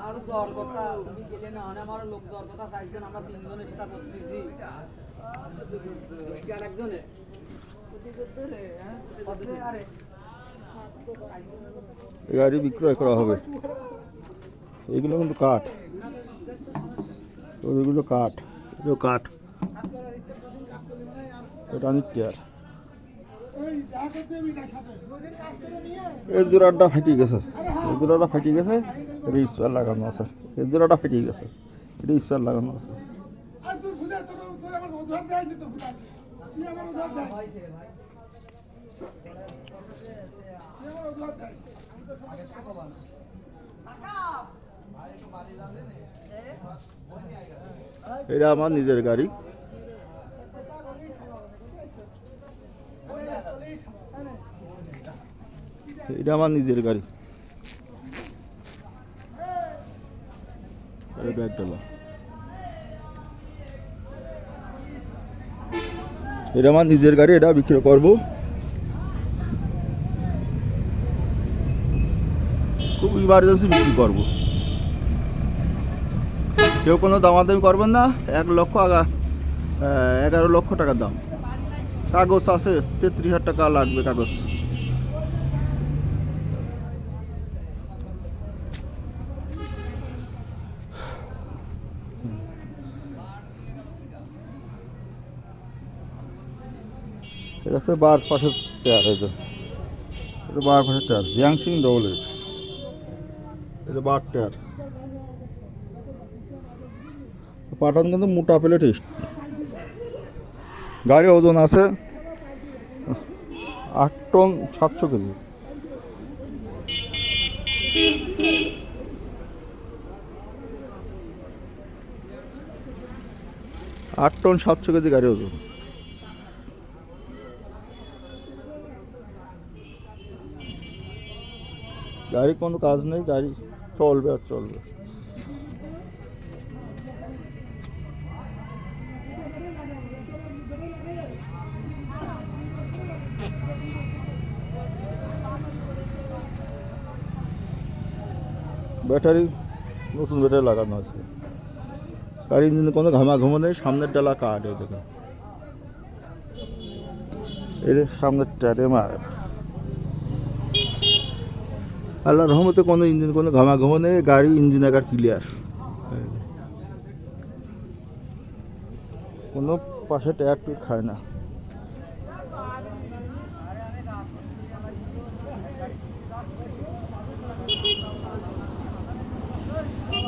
আমার দর কথা তুমি গেলে না আমার লোক দর কথা চাইছেন আমরা তিনজনে সেটা করতেছি। আর একজনে? কত আরে এই গাড়ি বিক্রয় করা হবে। এগুলো কিন্তু কাঠ। ওইগুলো কাঠ এগুলো কাঠ। এটা অনেক কেয়ার এই জোড়াটা ফাটিয়ে গেছে। এই জোড়াটা ফাটিয়ে গেছে। এটা স্পেয়ার লাগানো আছে। এই জোড়াটা ফাটিয়ে গেছে। এটা স্পেয়ার লাগানো আছে। এটা আমার নিজের গাড়ি। এটা আমার নিজের গাড়ি। এটা ব্যাগ ডালা। এটা আমার নিজের গাড়ি এটা বিক্রি করব। খুব ইমার্জেন্সি বিক্রি করব। কেউ কোনো দামাদামি করবেন না, এক লক্ষ আগা, এগারো লক্ষ টাকা দাম। কাগজ আছে, তেত্রিশ হাজার টাকা লাগবে কাগজ। এটা হচ্ছে বার পাশের টায়ার এটা এটা বার পাশের টায়ার জিয়াংসিং ডবল এইট এটা বার টায়ার পাঠান কিন্তু মোটা পেলে টেস্ট গাড়ি ওজন আছে আট টন সাতশো কেজি। আট টন সাতশো কেজি গাড়ি ওজন। গাড়ি কোনো কাজ নেই, গাড়ি চলবে আর চলবে। ব্যাটারি, নতুন ব্যাটারি লাগানো আছে। গাড়ি ইঞ্জিনে কোনো ঘামাঘুমো নেই, সামনের ডালা কাঠ এই দেখুন। এর সামনের টারে মার আল্লাহ রহমতে কোনো ইঞ্জিন, কোনো ঘামাঘুমো নেই, গাড়ি ইঞ্জিন আকার ক্লিয়ার কোনো পাশে টায়ার খায় না।